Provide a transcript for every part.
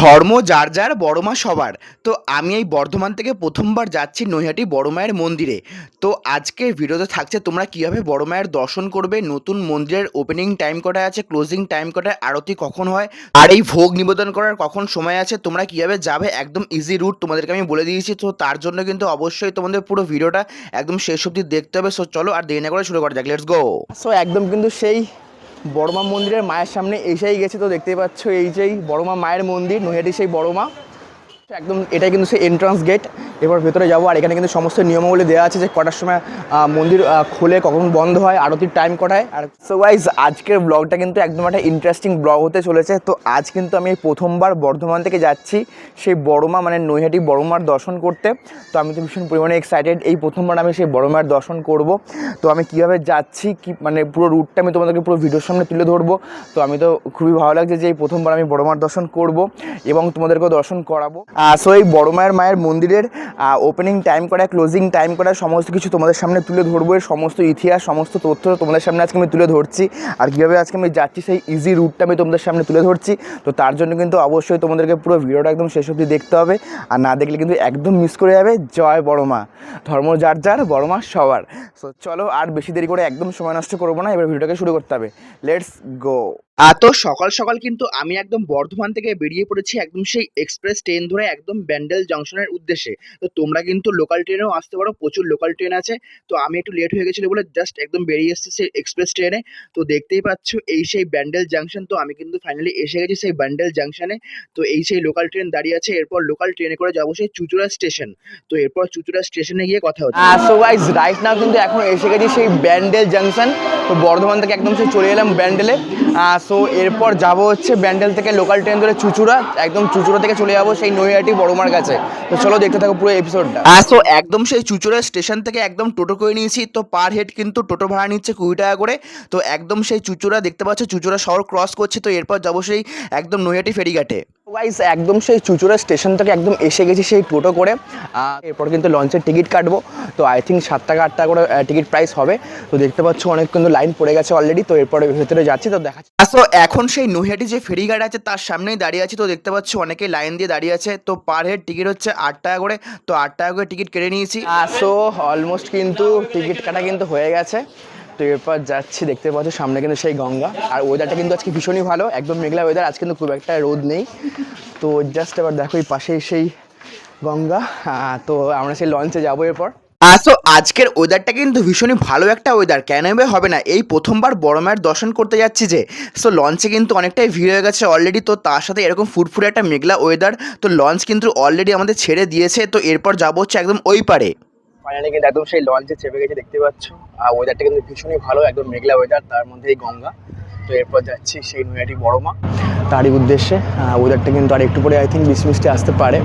ধর্ম যার যার, বড় মা সবার। তো আমি এই বর্ধমান থেকে প্রথমবার যাচ্ছি নৈহাটি বড় মায়ের মন্দিরে। তো আজকের ভিডিওতে থাকছে তোমরা কীভাবে বড় মায়ের দর্শন করবে, নতুন মন্দিরের ওপেনিং টাইম কটায় আছে ক্লোজিং টাইম কটায়, আরতি কখন হয়, আর এই ভোগ নিবেদন করার কখন সময় আছে, তোমরা কীভাবে যাবে, একদম ইজি রুট তোমাদেরকে আমি বলে দিয়েছি। তো তার জন্য কিন্তু অবশ্যই তোমাদের পুরো ভিডিওটা একদম শেষ অবধি দেখতে হবে। সো চলো আর দেরি না করে শুরু করা যাক লেটস গো সো একদম কিন্তু সেই বড়মা মন্দিরের মায়ের সামনে এসেই গেছে তো দেখতে পাচ্ছ এই যেই বড়মা মায়ের মন্দির, নৈহাটি সেই বড়মা। একদম এটাই কিন্তু সেই এন্ট্রান্স গেট এবার ভেতরে যাব। আর এখানে কিন্তু সমস্ত নিয়মাবলী দেওয়া আছে যে কটার সময় মন্দির খোলে, কখন বন্ধ হয়, আরতির টাইম কটায়। আর সো ওয়াইজ আজকের ব্লগটা কিন্তু একদম একটা ইন্টারেস্টিং ব্লগ হতে চলেছে। তো আজ কিন্তু আমি প্রথমবার বর্ধমান থেকে যাচ্ছি, সেই বড়মা মানে নৈহাটি বড়মার দর্শন করতে। তো আমি তো ভীষণ পরিমাণে এক্সাইটেড এই প্রথমবার আমি সেই বড়মার দর্শন করব। তো আমি কীভাবে যাচ্ছি, কি মানে পুরো রুটটা আমি তোমাদেরকে পুরো ভিডিওর সামনে তুলে ধরবো। তো আমি তো খুবই ভালো লাগছে যে এই প্রথমবার আমি বড়মার দর্শন করব এবং তোমাদেরকেও দর্শন করাবো। সো এই বড়মায়ের মায়ের মন্দিরের ওপেনিং টাইম করা ক্লোজিং টাইম করা, সমস্ত কিছু তোমাদের সামনে তুলে ধরবো, এর সমস্ত ইতিহাস, সমস্ত তথ্য তোমাদের সামনে আজকে আমি তুলে ধরছি। আর কীভাবে আজকে আমি যাচ্ছি, সেই ইজি রুটটা আমি তোমাদের সামনে তুলে ধরছি। তো তার জন্য কিন্তু অবশ্যই তোমাদেরকে পুরো ভিডিওটা একদম শেষ অবধি দেখতে হবে। আর না দেখলে কিন্তু একদম মিস করে যাবে। জয় বড় মা। ধর্ম যার যার, বড় মা সবার। সো চলো আর বেশি দেরি করে একদম সময় নষ্ট করব না, এবার ভিডিওটাকে শুরু করতে হবে। লেটস গো তো সকাল সকাল কিন্তু আমি একদম বর্ধমান থেকে বেরিয়ে পড়েছি একদম সেই এক্সপ্রেস ট্রেন ধরে একদম ব্যান্ডেল জংশনের উদ্দেশ্যে। তো তোমরা কিন্তু লোকাল ট্রেনেও আসতে পারো, প্রচুর লোকাল ট্রেন আছে। তো আমি একটু লেট হয়ে গেছিল বলে জাস্ট একদম বেরিয়ে এসেছি সেই এক্সপ্রেস ট্রেনে তো দেখতেই পাচ্ছ এই সেই ব্যান্ডেল জাংশন তো আমি কিন্তু ফাইনালি এসে গেছি সেই ব্যান্ডেল জাংশনে তো এই সেই লোকাল ট্রেন দাঁড়িয়ে আছে, এরপর লোকাল ট্রেনে করে যাব সেই চুচুড়া স্টেশন তো এরপর চুচুড়া স্টেশনে গিয়ে কথা হচ্ছে। রাইট নাও কিন্তু এখন এসে গেছি সেই ব্যান্ডেল জাংশন তো বর্ধমান থেকে একদম সেই চলে এলাম ব্যান্ডেলে। সো এরপর যাব হচ্ছে ব্যান্ডেল থেকে লোকাল ট্রেন ধরে চুচুড়া, একদম চুচুড়া থেকে চলে যাব সেই নৈহাটি বড়মার কাছে। তো চলো দেখতে থাকো পুরো এপিসোডটা তো একদম সেই চুচুড়া স্টেশন থেকে একদম টোটো করে নিয়েছি, তো পার হেড কিন্তু টোটো ভাড়া নিচ্ছে কুড়ি টাকা করে। তো একদম সেই চুচুড়া, দেখতে পাচ্ছ চুচুড়া শহর ক্রস করছে, তো এরপর যাব সেই একদম নৈহাটি ফেরিঘাটে। গাইজ একদম সেই চুচুড়া স্টেশন থেকে একদম এসে গেছি সেই টোটো করে। এরপর কিন্তু লঞ্চের টিকিট কাটবো। তো আই থিঙ্ক সাত টাকা, আট টাকা করে টিকিট প্রাইস হবে। তো দেখতে পাচ্ছ অনেক কিন্তু লাইন পড়ে গেছে অলরেডি তো এরপরে ভেতরে যাচ্ছি। তো দেখা তো এখন সেই নৈহাটি যে ফেরিঘাট আছে, তার সামনেই দাঁড়িয়ে আছি। তো দেখতে পাচ্ছ অনেকেই লাইন দিয়ে দাঁড়িয়ে আছে। তো পার হেড টিকিট হচ্ছে আট টাকা করে। তো আট টাকা করে টিকিট কেটে নিয়েছি। সো অলমোস্ট কিন্তু টিকিট কাটা কিন্তু হয়ে গেছে। তো এরপর যাচ্ছি, দেখতে পাচ্ছ সামনে কিন্তু সেই গঙ্গা। আর ওয়েদারটা কিন্তু আজকে ভীষণই ভালো, একদম মেঘলা ওয়েদার আজ কিন্তু খুব একটা রোদ নেই। তো জাস্ট এবার দেখো এই পাশেই সেই গঙ্গা তো আমরা সেই লঞ্চে যাব এরপর। তো আজকের ওয়েদারটা কিন্তু ভীষণই ভালো একটা ওয়েদার কেন হবে না? এই প্রথমবার বড় মায়ের দর্শন করতে যাচ্ছি যে সো লঞ্চে কিন্তু অনেকটাই ভিড় হয়ে গেছে অলরেডি তো তার সাথে এরকম ফুরফুরে একটা মেঘলা ওয়েদার তো লঞ্চ কিন্তু অলরেডি আমাদের ছেড়ে দিয়েছে, তো এরপর যাব হচ্ছে একদম ওই পারে। ফাইনালি কিন্তু একদম সেই লঞ্চে চেপে গেছে, দেখতে পাচ্ছ। আর ওয়েদারটা কিন্তু ভীষণই ভালো, একদম মেঘলা ওয়েদার তার মধ্যে এই গঙ্গা। তো এরপর যাচ্ছি সেই নৈহাটি বড়মা তারই উদ্দেশ্যে ওয়েদারটা কিন্তু আর একটু পরে আই থিঙ্ক বিশ মিষ্টি আসতে পারে।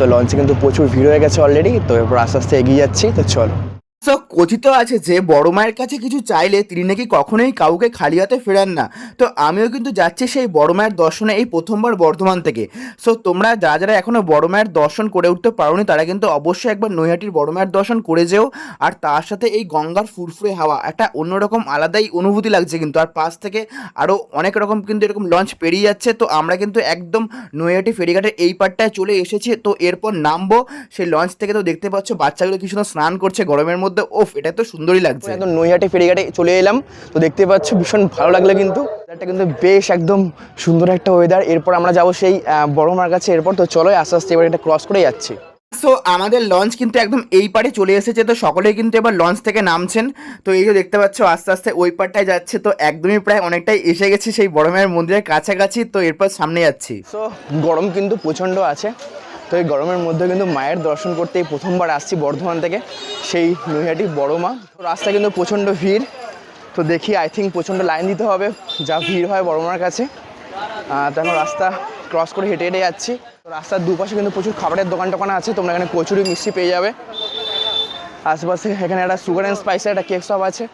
তো লঞ্চে কিন্তু প্রচুর ভিড় হয়ে গেছে অলরেডি তো এরপর আস্তে আস্তে এগিয়ে যাচ্ছি, তো চলো। তো কথিত আছে যে, বড় মায়ের কাছে কিছু চাইলে তিনি নাকি কখনোই কাউকে খালি হাতে ফেরান না। তো আমিও কিন্তু যাচ্ছি সেই বড় মায়ের দর্শনে এই প্রথমবার বর্ধমান থেকে। সো তোমরা যারা যারা এখনও বড় মায়ের দর্শন করে উঠতে পারোনি, তারা কিন্তু অবশ্যই একবার নৈহাটির বড় মায়ের দর্শন করে যেও। আর তার সাথে এই গঙ্গার ফুরফুরে হাওয়া, একটা অন্যরকম আলাদাই অনুভূতি লাগছে কিন্তু। আর পাশ থেকে আরও অনেক রকম কিন্তু এরকম লঞ্চ পেরিয়ে যাচ্ছে। তো আমরা কিন্তু একদম নৈহাটি ফেরিঘাটের এই পারটায় চলে এসেছি। তো এরপর নামবো। সেই লঞ্চ থেকে তো দেখতে পাচ্ছ, বাচ্চাগুলো কি সুন্দর স্নান করছে গরমের মধ্যে। ওফ এটা তো সুন্দরই লাগছে। একদম নৈহাটি ফেরিঘাটে চলে এলাম। তো দেখতে পাচ্ছ ভীষণ ভালো লাগল কিন্তু। ওয়েদারটা কিন্তু বেশ একদম সুন্দর একটা ওয়েদার এরপর আমরা যাব সেই বড়মার কাছে। এরপর তো চলো আস্তে আস্তে এবার এটা ক্রস করে যাচ্ছি। সো আমাদের লঞ্চ কিন্তু একদম এই পারে চলে এসেছে। তো সকলেই কিন্তু এবার লঞ্চ থেকে নামছেন। তো এই যে দেখতে পাচ্ছ আস্তে আস্তে ওই পারটায় যাচ্ছে। তো একদমই প্রায় অনেকটাই এসে গেছি সেই বড় মায়ের মন্দিরের কাছাকাছি। তো এরপর সামনে যাচ্ছি। সো গরম কিন্তু প্রচণ্ড আছে। তো এই গরমের মধ্যে কিন্তু মায়ের দর্শন করতে এই প্রথমবার আসছি বর্ধমান থেকে। সেই নৈহাটি বড় মা। তো রাস্তায় কিন্তু প্রচণ্ড ভিড়। তো দেখি আই থিঙ্ক প্রচণ্ড লাইন দিতে হবে। যা ভিড় হয় বড় মার কাছে। আহ, তো এখন রাস্তা ক্রস করে হেঁটে হেঁটে যাচ্ছি। রাস্তার দুপাশে কিন্তু প্রচুর খাবারের দোকান টোকান আছে। তোমরা এখানে কচুরি মিষ্টি পেয়ে যাবে। আশেপাশে এখানে একটা সুগার অ্যান্ড স্পাইসের একটা কেক শপ আছে।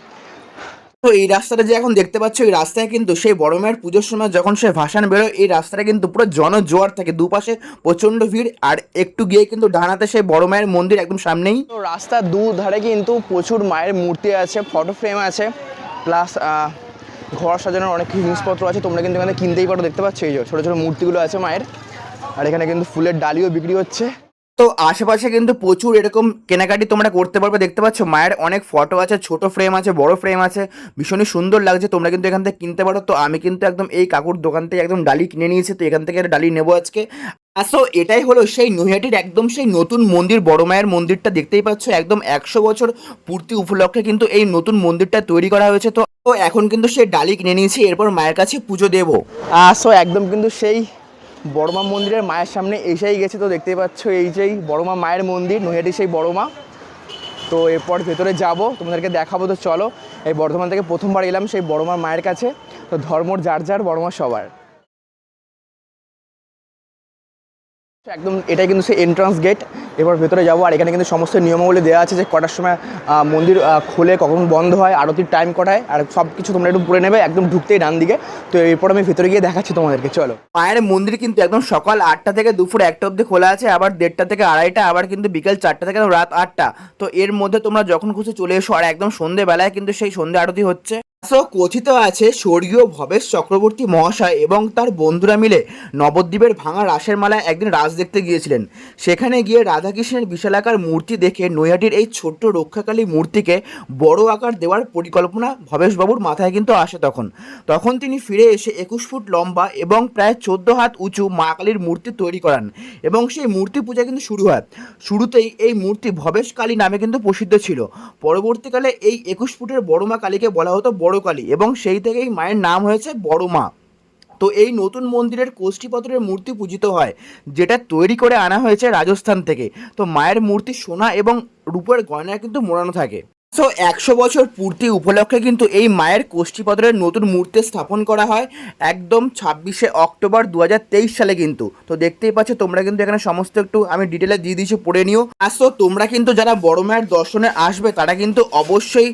তো এই রাস্তাটা যে এখন দেখতে পাচ্ছ, এই রাস্তায় কিন্তু সেই বড় মায়ের পুজোর সময় যখন সে ভাসান বেরোয়, এই রাস্তাটা কিন্তু পুরো জনজোয়ার থাকে। দুপাশে প্রচণ্ড ভিড়, আর একটু গিয়ে কিন্তু ডানাতে সেই বড় মায়ের মন্দির একদম সামনেই। তো রাস্তার দু ধারে কিন্তু প্রচুর মায়ের মূর্তি আছে ফটো ফ্রেম আছে প্লাস ঘর সাজানোর অনেক জিনিসপত্র আছে, তোমরা কিন্তু এখানে কিনতেই পারো, দেখতে পাচ্ছ? এই যে ছোটো ছোটো মূর্তিগুলো আছে মায়ের, আর এখানে কিন্তু ফুলের ডালিও বিক্রি হচ্ছে। তো আশেপাশে কিন্তু প্রচুর এরকম কেনাকাটি তোমরা করতে পারবে। দেখতে পাচ্ছ, মায়ের অনেক ফটো আছে, ছোট ফ্রেম আছে, বড় ফ্রেম আছে। ভীষণই সুন্দর লাগছে, তোমরা কিন্তু এখান থেকে কিনতে পারো। তো আমি কিন্তু একদম এই কাকুর দোকান থেকে একদম ডালি কিনে নিয়েছি, তো এখান থেকে একটা ডালি নেব আজকে। আসো এটাই হলো সেই নৈহাটির একদম সেই নতুন মন্দির, বড় মায়ের মন্দিরটা। দেখতেই পাচ্ছ, একদম একশো বছর পূর্তি উপলক্ষে কিন্তু এই নতুন মন্দিরটা তৈরি করা হয়েছে। তো এখন কিন্তু সেই ডালি কিনে নিয়েছি, এরপর মায়ের কাছে পুজো দেবো। সো একদম কিন্তু সেই বড়মা মন্দিরের মায়ের সামনে এসেই গেছে, তো দেখতেই পাচ্ছ এই যেই বড়মা মায়ের মন্দির, নৈহাটি সেই বড়মা। তো এরপর ভেতরে যাব, তোমাদেরকে দেখাবো, তো চলো। এই বর্ধমান থেকে প্রথমবার এলাম সেই বড়মার মায়ের কাছে, তো ধর্মর যার যার, বড়মা সবার। একদম এটাই কিন্তু সেই এন্ট্রান্স গেট এবার ভেতরে যাব। আর এখানে কিন্তু সমস্ত নিয়মাবলী দেওয়া আছে যে কটার সময় মন্দির খোলে, কখন বন্ধ হয়, আরতির টাইম কটায়, আর সব কিছু তোমরা একটু পড়ে নেবে, একদম ঢুকতেই ডান দিকে। তো এরপর আমি ভেতরে গিয়ে দেখাচ্ছি তোমাদেরকে, চলো। মায়ের মন্দির কিন্তু একদম সকাল আটটা থেকে দুপুর একটা অবধি খোলা আছে, আবার দেড়টা থেকে আড়াইটা, আবার কিন্তু বিকেল চারটা থেকে রাত আটটা। তো এর মধ্যে তোমরা যখন খুশি চলে এসো, আর একদম সন্ধেবেলায় কিন্তু সেই সন্ধে আরতি হচ্ছে। কথিত আছে, স্বর্গীয় ভবেশ চক্রবর্তী মহাশয় এবং তার বন্ধুরা মিলে নবদ্বীপের ভাঙা রাসের মালায় একদিন রাস দেখতে গিয়েছিলেন। সেখানে গিয়ে রাধাকৃষ্ণের বিশালাকার মূর্তি দেখে নৈহাটির এই ছোট্ট রক্ষাকালী মূর্তিকে বড় আকার দেওয়ার পরিকল্পনা ভবেশবাবুর মাথায় কিন্তু আসে তখন। তখন তিনি ফিরে এসে একুশ ফুট লম্বা এবং প্রায় চোদ্দ হাত উঁচু মা কালীর মূর্তি তৈরি করান এবং সেই মূর্তি পূজা কিন্তু শুরু হয়। শুরুতেই এই মূর্তি ভবেশ কালী নামে কিন্তু প্রসিদ্ধ ছিল। পরবর্তীকালে এই একুশ ফুটের বড় মা কালীকে বলা হতো বড় কালী এবং সেই থেকেই মায়ের নাম হয়েছে বড় মা তো এই নতুন মন্দিরের কোষ্ঠীপত্রের মূর্তি পূজিত হয়, যেটা তৈরি করে আনা হয়েছে রাজস্থান থেকে। তো মায়ের মূর্তি সোনা এবং রূপের গয়নায় কিন্তু মোড়ানো থাকে। সো একশো বছর পূর্তি উপলক্ষে কিন্তু এই মায়ের কোষ্ঠীপত্রের নতুন মূর্তি স্থাপন করা হয় একদম ছাব্বিশে অক্টোবর দু হাজার তেইশ সালে কিন্তু। তো দেখতেই পাচ্ছ, তোমরা কিন্তু এখানে সমস্ত একটু আমি ডিটেলে দিয়ে দিয়েছি, পড়ে নিও। আর তো তোমরা কিন্তু যারা বড় মায়ের দর্শনে আসবে, তারা কিন্তু অবশ্যই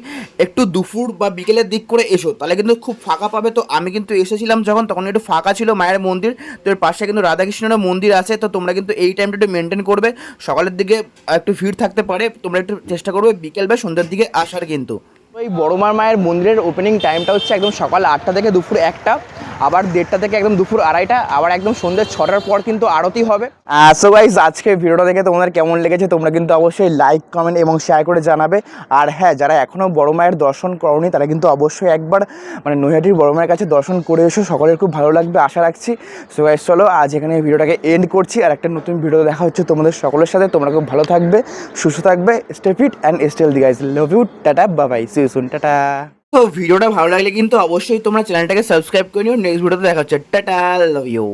একটু দুপুর বা বিকেলের দিক করে এসো। তাহলে কিন্তু খুব ফাঁকা পাবে। তো আমি কিন্তু এসেছিলাম যখন, তখন একটু ফাঁকা ছিল মায়ের মন্দির। তো এর পাশে কিন্তু রাধাকৃষ্ণেরও মন্দির আছে, তো তোমরা কিন্তু এই টাইমটা একটু মেনটেন করবে। সকালের দিকে একটু ভিড় থাকতে পারে। তোমরা একটু চেষ্টা করবে বিকেল বা সন্ধ্যার দিকে আসার কিন্তু এই বড়মার মায়ের মন্দিরের ওপেনিং টাইমটা হচ্ছে একদম সকাল আটটা থেকে দুপুর একটা, আবার দেড়টা থেকে একদম দুপুর আড়াইটা, আবার একদম সন্ধ্যে ছটার পর কিন্তু আরতি হবে। সো গাইজ আজকে ভিডিওটা দেখে তোমাদের কেমন লেগেছে তোমরা কিন্তু অবশ্যই লাইক কমেন্ট এবং শেয়ার করে জানাবে। আর হ্যাঁ যারা এখনও বড় মায়ের দর্শন করনি, তারা কিন্তু অবশ্যই একবার মানে নৈহাটির বড় মায়ের কাছে দর্শন করে এসো। সকলের খুব ভালো লাগবে, আশা রাখছি। সো গাইজ চলো, আজ এখানে ভিডিওটাকে এন্ড করছি। আর একটা নতুন ভিডিও দেখা হচ্ছে তোমাদের সকলের সাথে। তোমরা খুব ভালো থাকবে, সুস্থ থাকবে stay fit and স্টেল the guys love you ta ta bye bye see you soon ta ta ভিডিওটা ভালো লাগলে কিন্তু অবশ্যই তোমরা চ্যানেলটাকে সাবস্ক্রাইব করে নিও। নেক্সট ভিডিওতে দেখা হচ্ছে। Tata love you